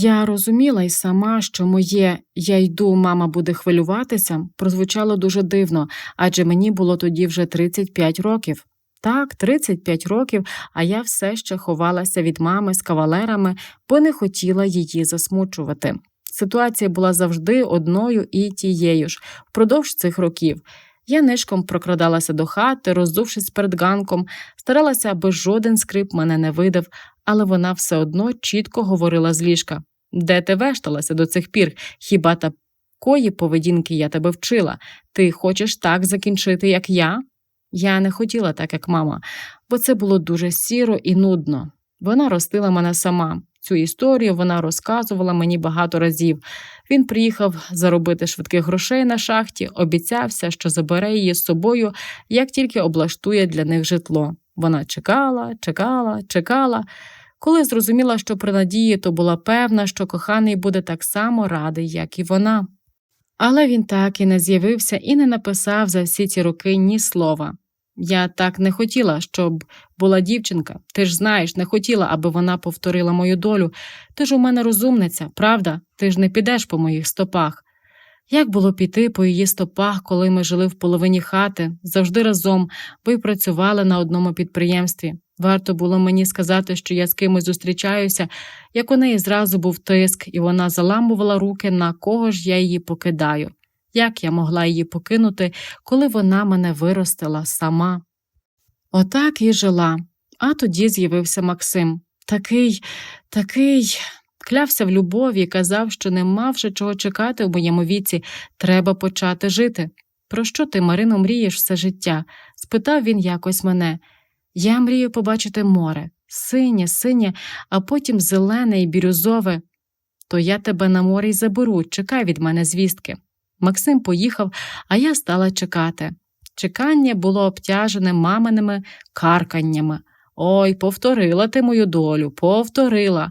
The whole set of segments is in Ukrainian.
Я розуміла й сама, що моє я йду, мама буде хвилюватися, прозвучало дуже дивно, адже мені було тоді вже 35 років. Так, 35 років, а я все ще ховалася від мами з кавалерами, бо не хотіла її засмучувати. Ситуація була завжди одною і тією ж впродовж цих років. Я нишком прокрадалася до хати, роздувшись перед ганком, старалася, аби жоден скрип мене не видав, але вона все одно чітко говорила з ліжка. Де ти вешталася до цих пір? Хіба такої поведінки я тебе вчила? Ти хочеш так закінчити, як я? Я не хотіла так, як мама, бо це було дуже сіро і нудно. Вона ростила мене сама. Цю історію вона розказувала мені багато разів. Він приїхав заробити швидких грошей на шахті, обіцявся, що забере її з собою, як тільки облаштує для них житло. Вона чекала, чекала, чекала. Коли зрозуміла, що при надії, то була певна, що коханий буде так само радий, як і вона. Але він так і не з'явився і не написав за всі ці роки ні слова. Я так не хотіла, щоб була дівчинка. Ти ж знаєш, не хотіла, аби вона повторила мою долю. Ти ж у мене розумниця, правда? Ти ж не підеш по моїх стопах. Як було піти по її стопах, коли ми жили в половині хати, завжди разом, бо й працювали на одному підприємстві. Варто було мені сказати, що я з кимось зустрічаюся, як у неї зразу був тиск, і вона заламувала руки, на кого ж я її покидаю. Як я могла її покинути, коли вона мене виростила сама? Отак і жила. А тоді з'явився Максим. Такий, такий. Клявся в любові і казав, що не мав вже чого чекати в моєму віці, треба почати жити. Про що ти, Марино, мрієш все життя? спитав він якось мене. Я мрію побачити море, синє, синє, а потім зелене і бірюзове. То я тебе на море й заберу, чекай від мене звістки. Максим поїхав, а я стала чекати. Чекання було обтяжене маминими карканнями. Ой, повторила ти мою долю, повторила.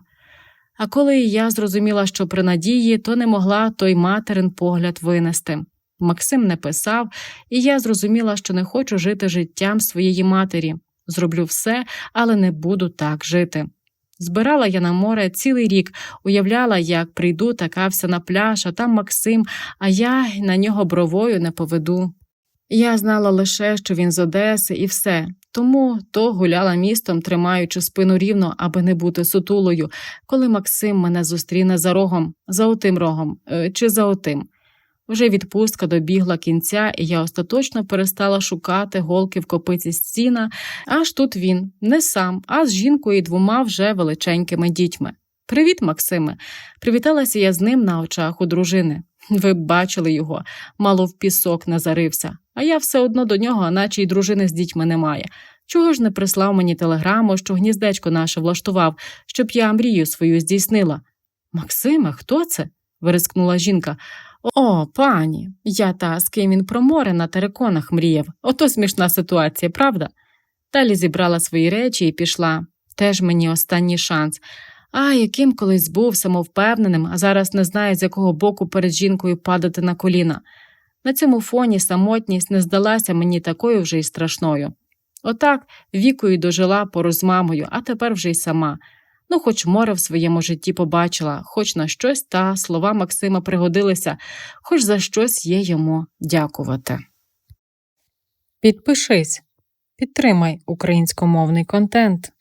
А коли я зрозуміла, що при надії, то не могла той материн погляд винести. Максим не писав, і я зрозуміла, що не хочу жити життям своєї матері. Зроблю все, але не буду так жити. Збирала я на море цілий рік, уявляла, як прийду така вся на пляж, а там Максим, а я на нього бровою не поведу. Я знала лише, що він з Одеси, і все, тому то гуляла містом, тримаючи спину рівно, аби не бути сутулою, коли Максим мене зустріне за рогом, за отим рогом е, чи за отим. Вже відпустка добігла кінця, і я остаточно перестала шукати голки в копиці стіна, аж тут він, не сам, а з жінкою і двома вже величенькими дітьми. Привіт, Максиме. Привіталася я з ним на очах у дружини. Ви б бачили його, мало в пісок не зарився, а я все одно до нього, наче й дружини з дітьми немає. Чого ж не прислав мені телеграму, що гніздечко наше влаштував, щоб я мрію свою здійснила? Максиме, хто це? вирискнула жінка. О, пані, я та з ким він про море на териконах мріяв. Ото смішна ситуація, правда? Далі зібрала свої речі і пішла. Теж мені останній шанс. А яким колись був самовпевненим, а зараз не знає, з якого боку перед жінкою падати на коліна. На цьому фоні самотність не здалася мені такою вже й страшною. Отак вікою дожила поруч з мамою, а тепер вже й сама. Ну, хоч море в своєму житті побачила, хоч на щось та слова Максима пригодилися, хоч за щось є йому дякувати. Підпишись, підтримай українськомовний контент.